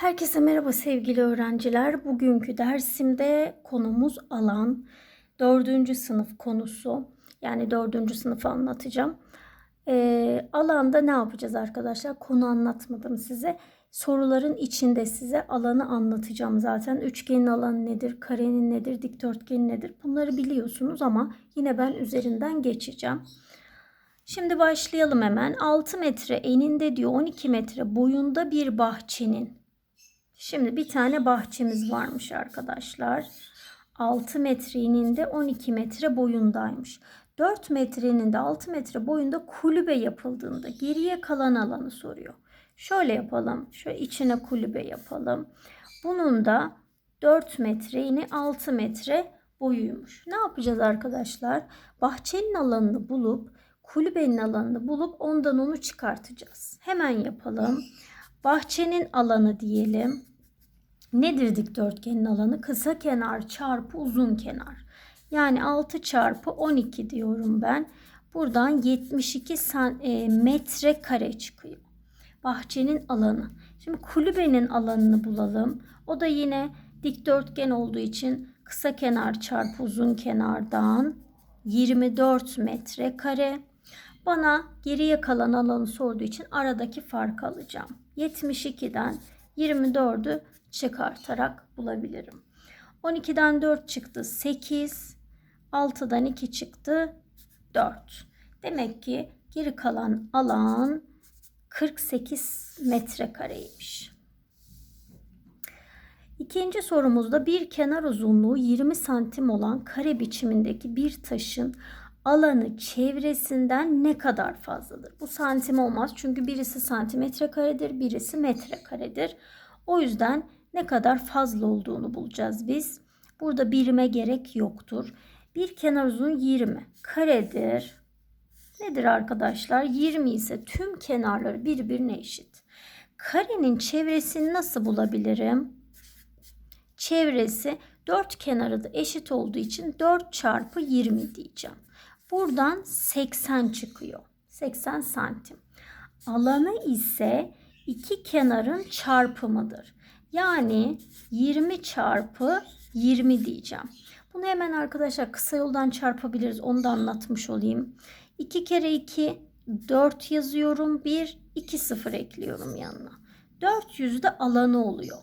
Herkese merhaba sevgili öğrenciler. Bugünkü dersimde konumuz alan. Dördüncü sınıf konusu. Yani dördüncü sınıfı anlatacağım. Ee, alanda ne yapacağız arkadaşlar? Konu anlatmadım size. Soruların içinde size alanı anlatacağım zaten. Üçgenin alanı nedir? Karenin nedir? Dikdörtgenin nedir? Bunları biliyorsunuz ama yine ben üzerinden geçeceğim. Şimdi başlayalım hemen. 6 metre eninde diyor 12 metre boyunda bir bahçenin Şimdi bir tane bahçemiz varmış arkadaşlar. 6 metrenin de 12 metre boyundaymış. 4 metrenin de 6 metre boyunda kulübe yapıldığında geriye kalan alanı soruyor. Şöyle yapalım. Şöyle içine kulübe yapalım. Bunun da 4 metre yine 6 metre boyuymuş. Ne yapacağız arkadaşlar? Bahçenin alanını bulup kulübenin alanını bulup ondan onu çıkartacağız. Hemen yapalım. Bahçenin alanı diyelim. Nedir dikdörtgenin alanı? Kısa kenar çarpı uzun kenar. Yani 6 çarpı 12 diyorum ben. Buradan 72 e, metre kare çıkıyor. Bahçenin alanı. Şimdi kulübenin alanını bulalım. O da yine dikdörtgen olduğu için kısa kenar çarpı uzun kenardan 24 metre kare. Bana geriye kalan alanı sorduğu için aradaki farkı alacağım. 72'den 24'ü çıkartarak bulabilirim. 12'den 4 çıktı 8. 6'dan 2 çıktı 4. Demek ki geri kalan alan 48 metrekareymiş. İkinci sorumuzda bir kenar uzunluğu 20 santim olan kare biçimindeki bir taşın alanı çevresinden ne kadar fazladır? Bu santim olmaz çünkü birisi santimetre karedir, birisi metre karedir. O yüzden ne kadar fazla olduğunu bulacağız biz. Burada birime gerek yoktur. Bir kenar uzun 20 karedir. Nedir arkadaşlar? 20 ise tüm kenarları birbirine eşit. Karenin çevresini nasıl bulabilirim? Çevresi 4 kenarı da eşit olduğu için 4 çarpı 20 diyeceğim. Buradan 80 çıkıyor. 80 santim. Alanı ise iki kenarın çarpımıdır. Yani 20 çarpı 20 diyeceğim. Bunu hemen arkadaşlar kısa yoldan çarpabiliriz. Onu da anlatmış olayım. 2 kere 2 4 yazıyorum. 1 2 0 ekliyorum yanına. 400 de alanı oluyor.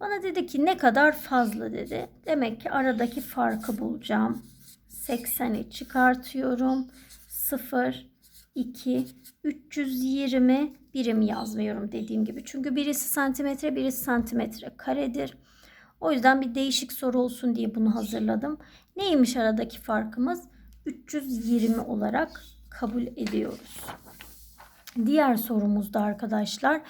Bana dedi ki ne kadar fazla dedi. Demek ki aradaki farkı bulacağım. 80'i çıkartıyorum. 0 2 320 birim yazmıyorum dediğim gibi. Çünkü birisi santimetre, birisi santimetre karedir. O yüzden bir değişik soru olsun diye bunu hazırladım. Neymiş aradaki farkımız? 320 olarak kabul ediyoruz. Diğer sorumuzda arkadaşlar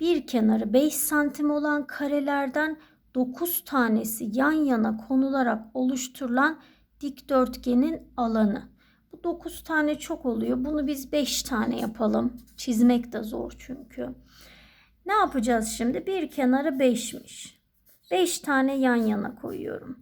bir kenarı 5 santim olan karelerden 9 tanesi yan yana konularak oluşturulan dikdörtgenin alanı. Bu 9 tane çok oluyor. Bunu biz 5 tane yapalım. Çizmek de zor çünkü. Ne yapacağız şimdi? Bir kenarı 5'miş. 5 tane yan yana koyuyorum.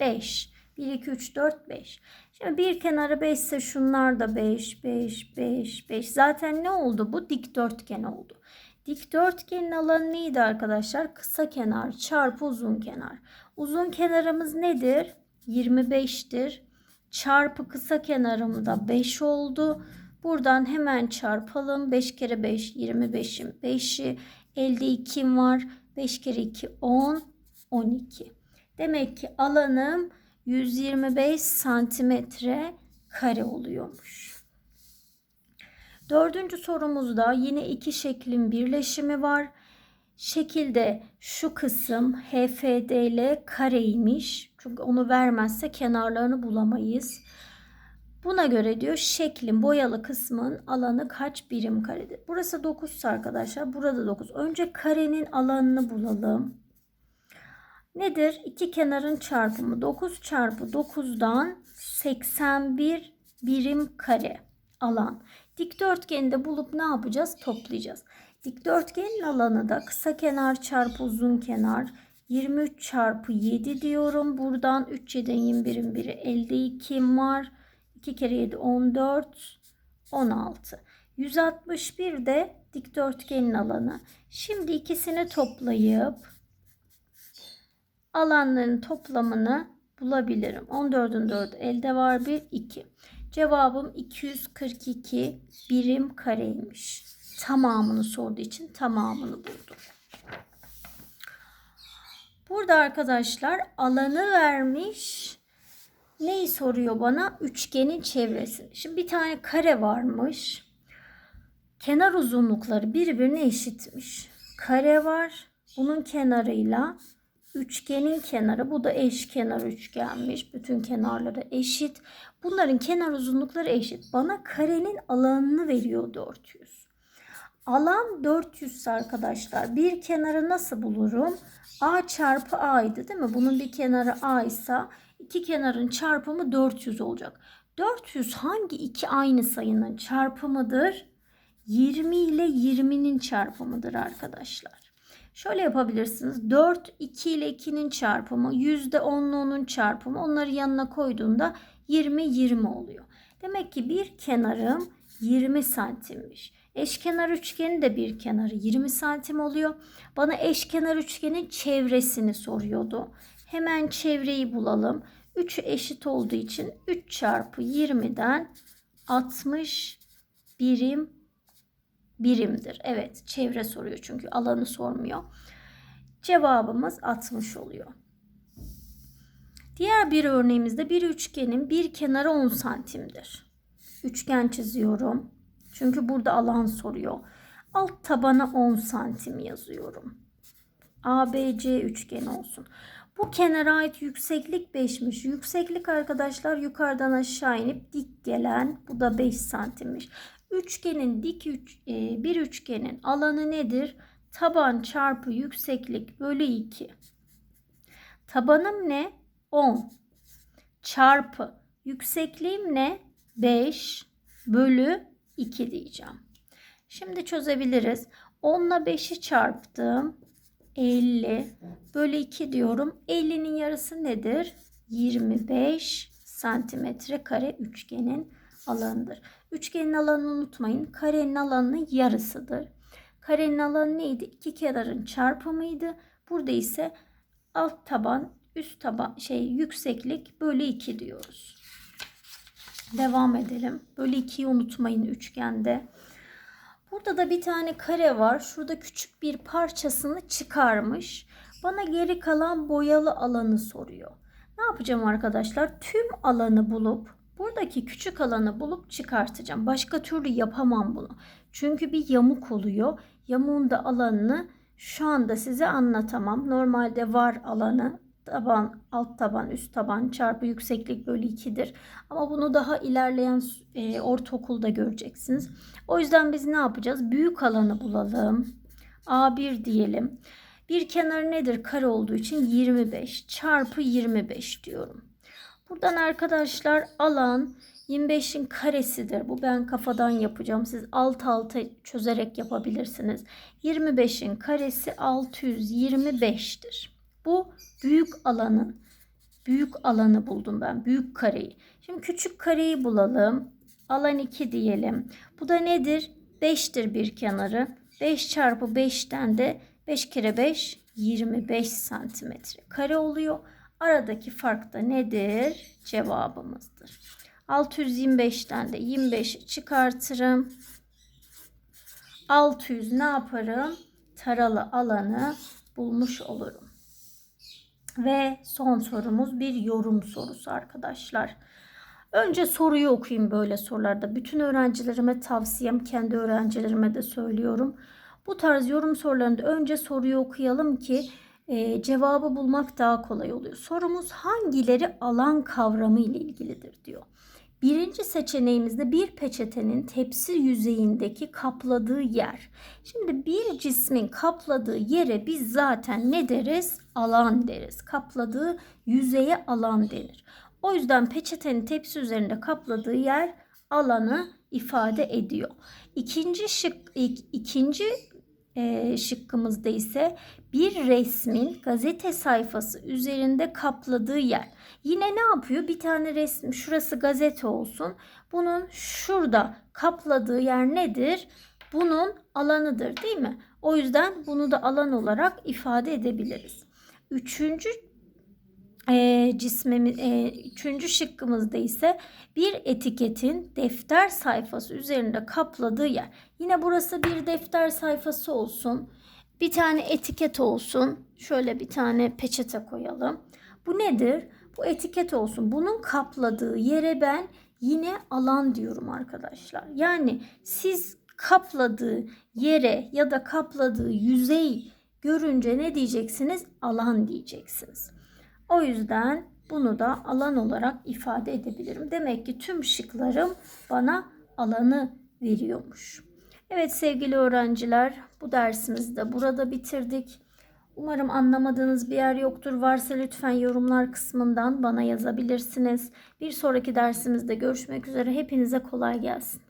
5. 1, 2, 3, 4, 5. Şimdi bir kenarı 5 ise şunlar da 5, 5, 5, 5. Zaten ne oldu bu? Dikdörtgen oldu. Dikdörtgenin alanı neydi arkadaşlar? Kısa kenar çarpı uzun kenar. Uzun kenarımız nedir? 25'tir. Çarpı kısa kenarımda 5 oldu. Buradan hemen çarpalım. 5 kere 5 25'im 5'i. Elde 2'm var. 5 kere 2 10 12. Demek ki alanım 125 santimetre kare oluyormuş. Dördüncü sorumuzda yine iki şeklin birleşimi var. Şekilde şu kısım HFD ile kareymiş. Çünkü onu vermezse kenarlarını bulamayız. Buna göre diyor şeklin boyalı kısmın alanı kaç birim karedir? Burası 9 arkadaşlar. Burada 9. Önce karenin alanını bulalım. Nedir? İki kenarın çarpımı 9 çarpı 9'dan 81 birim kare alan. Dikdörtgeni bulup ne yapacağız? Toplayacağız. Dikdörtgenin alanı da kısa kenar çarpı uzun kenar 23 çarpı 7 diyorum. Buradan 3 7'den 21'in biri elde 2 var. 2 kere 7 14 16. 161 de dikdörtgenin alanı. Şimdi ikisini toplayıp alanların toplamını bulabilirim. 14'ün 4'ü elde var 1 2. Cevabım 242 birim kareymiş. Tamamını sorduğu için tamamını buldum. Burada arkadaşlar alanı vermiş. Neyi soruyor bana? Üçgenin çevresini. Şimdi bir tane kare varmış. Kenar uzunlukları birbirine eşitmiş. Kare var. Bunun kenarıyla üçgenin kenarı. Bu da eşkenar üçgenmiş. Bütün kenarları eşit. Bunların kenar uzunlukları eşit. Bana karenin alanını veriyor 400. Alan 400 arkadaşlar. Bir kenarı nasıl bulurum? A çarpı A'ydı değil mi? Bunun bir kenarı A ise iki kenarın çarpımı 400 olacak. 400 hangi iki aynı sayının çarpımıdır? 20 ile 20'nin çarpımıdır arkadaşlar. Şöyle yapabilirsiniz. 4 2 ile 2'nin çarpımı, %10'la 10'un çarpımı. Onları yanına koyduğunda 20 20 oluyor. Demek ki bir kenarım 20 santimmiş. Eşkenar üçgenin de bir kenarı 20 santim oluyor. Bana eşkenar üçgenin çevresini soruyordu. Hemen çevreyi bulalım. 3'ü eşit olduğu için 3 çarpı 20'den 60 birim birimdir. Evet çevre soruyor çünkü alanı sormuyor. Cevabımız 60 oluyor. Diğer bir örneğimizde bir üçgenin bir kenarı 10 santimdir. Üçgen çiziyorum. Çünkü burada alan soruyor. Alt tabana 10 santim yazıyorum. ABC üçgeni olsun. Bu kenara ait yükseklik 5'miş. Yükseklik arkadaşlar yukarıdan aşağı inip dik gelen bu da 5 santimmiş. Üçgenin dik üç, e, bir üçgenin alanı nedir? Taban çarpı yükseklik bölü 2. Tabanım ne? 10 çarpı yüksekliğim ne? 5 bölü 2 diyeceğim. Şimdi çözebiliriz. 10 ile 5'i çarptım. 50 bölü 2 diyorum. 50'nin yarısı nedir? 25 santimetre kare üçgenin alanıdır. Üçgenin alanını unutmayın. Karenin alanının yarısıdır. Karenin alanı neydi? İki kenarın çarpımıydı. Burada ise alt taban, üst taban, şey yükseklik bölü 2 diyoruz. Devam edelim. Bölü 2'yi unutmayın üçgende. Burada da bir tane kare var. Şurada küçük bir parçasını çıkarmış. Bana geri kalan boyalı alanı soruyor. Ne yapacağım arkadaşlar? Tüm alanı bulup buradaki küçük alanı bulup çıkartacağım. Başka türlü yapamam bunu. Çünkü bir yamuk oluyor. Yamuğun da alanını şu anda size anlatamam. Normalde var alanı taban, alt taban, üst taban çarpı yükseklik bölü 2'dir. Ama bunu daha ilerleyen e, ortaokulda göreceksiniz. O yüzden biz ne yapacağız? Büyük alanı bulalım. A1 diyelim. Bir kenar nedir? Kare olduğu için 25 çarpı 25 diyorum. Buradan arkadaşlar alan 25'in karesidir. Bu ben kafadan yapacağım. Siz alt alta çözerek yapabilirsiniz. 25'in karesi 625'tir. Bu büyük alanı. Büyük alanı buldum ben. Büyük kareyi. Şimdi küçük kareyi bulalım. Alan 2 diyelim. Bu da nedir? 5'tir bir kenarı. 5 çarpı 5'ten de 5 kere 5 25 santimetre kare oluyor. Aradaki fark da nedir? Cevabımızdır. 625'ten de 25'i çıkartırım. 600 ne yaparım? Taralı alanı bulmuş olurum. Ve son sorumuz bir yorum sorusu arkadaşlar. Önce soruyu okuyayım böyle sorularda. Bütün öğrencilerime tavsiyem, kendi öğrencilerime de söylüyorum. Bu tarz yorum sorularında önce soruyu okuyalım ki e, cevabı bulmak daha kolay oluyor. Sorumuz hangileri alan kavramı ile ilgilidir diyor. Birinci seçeneğimizde bir peçetenin tepsi yüzeyindeki kapladığı yer. Şimdi bir cismin kapladığı yere biz zaten ne deriz? Alan deriz. Kapladığı yüzeye alan denir. O yüzden peçetenin tepsi üzerinde kapladığı yer alanı ifade ediyor. İkinci şık ikinci e, şıkkımızda ise bir resmin gazete sayfası üzerinde kapladığı yer. Yine ne yapıyor? Bir tane resim şurası gazete olsun. Bunun şurada kapladığı yer nedir? bunun alanıdır değil mi? O yüzden bunu da alan olarak ifade edebiliriz. Üçüncü e, cismimiz, e, üçüncü şıkkımızda ise bir etiketin defter sayfası üzerinde kapladığı yer. Yine burası bir defter sayfası olsun. Bir tane etiket olsun. Şöyle bir tane peçete koyalım. Bu nedir? Bu etiket olsun. Bunun kapladığı yere ben yine alan diyorum arkadaşlar. Yani siz kapladığı yere ya da kapladığı yüzey görünce ne diyeceksiniz? Alan diyeceksiniz. O yüzden bunu da alan olarak ifade edebilirim. Demek ki tüm şıklarım bana alanı veriyormuş. Evet sevgili öğrenciler bu dersimizi de burada bitirdik. Umarım anlamadığınız bir yer yoktur. Varsa lütfen yorumlar kısmından bana yazabilirsiniz. Bir sonraki dersimizde görüşmek üzere. Hepinize kolay gelsin.